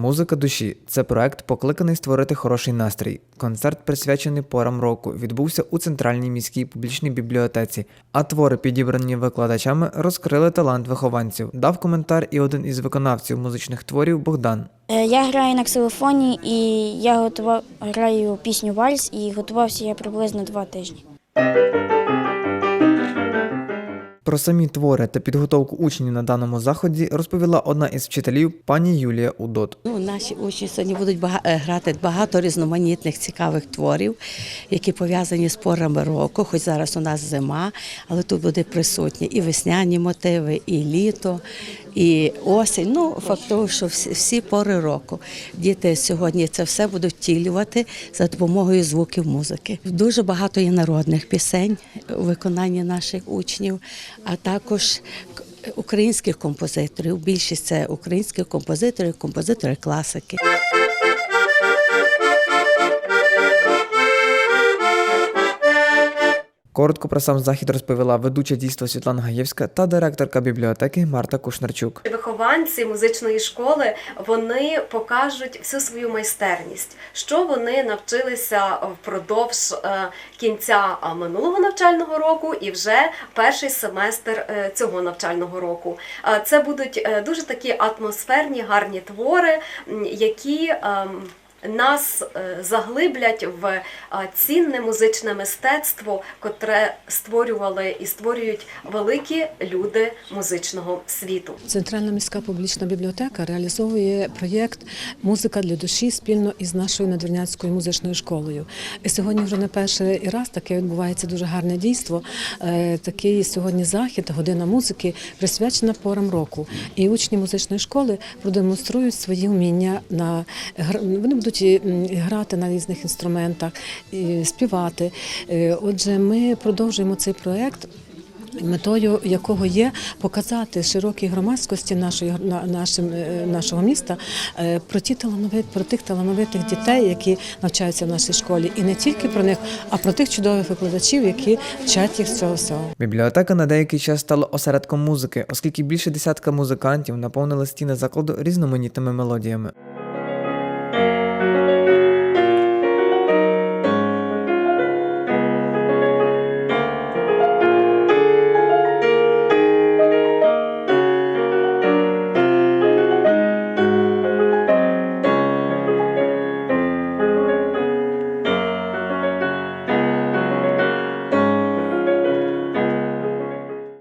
Музика душі це проект, покликаний створити хороший настрій. Концерт, присвячений порам року, відбувся у центральній міській публічній бібліотеці. А твори, підібрані викладачами, розкрили талант вихованців. Дав коментар і один із виконавців музичних творів Богдан. Е, Я граю на ксилофоні і я готував граю пісню Вальс і готувався я приблизно два тижні. Про самі твори та підготовку учнів на даному заході розповіла одна із вчителів пані Юлія Удот. Ну, наші учні сьогодні будуть е, грати багато різноманітних цікавих творів, які пов'язані з порами року. Хоч зараз у нас зима, але тут буде присутні і весняні мотиви, і літо, і осінь. Ну, факт того, що всі, всі пори року. Діти сьогодні це все будуть втілювати за допомогою звуків музики. Дуже багато є народних пісень у виконанні наших учнів, а також українських композиторів. Більшість це українських композитори, композитори класики. Коротко про сам захід розповіла ведуча дійства Світлана Гаєвська та директорка бібліотеки Марта Кушнарчук. Вихованці музичної школи вони покажуть всю свою майстерність, що вони навчилися впродовж е, кінця минулого навчального року і вже перший семестр е, цього навчального року. Е, Це будуть дуже такі атмосферні, гарні твори, які ем, нас е, заглиблять в е, цінне музичне мистецтво, котре створювали і створюють великі люди музичного світу. Центральна міська публічна бібліотека реалізовує проєкт Музика для душі спільно із нашою надвірнянською музичною школою. І сьогодні вже не перший раз таке відбувається дуже гарне дійство. Е, Такий сьогодні захід, година музики, присвячена порам року. І учні музичної школи продемонструють свої вміння на вони будуть м, грати на різних інструментах, співати. Е, Отже, ми продовжуємо цей проєкт метою якого є показати широкій громадськості нашої нашим, е, нашого міста е, про ті про тих талановитих дітей, які навчаються в нашій школі, і не тільки про них, а про тих чудових викладачів, які вчать їх з цього всього. Бібліотека на деякий час стала осередком музики, оскільки більше десятка музикантів наповнили стіни закладу різноманітними мелодіями.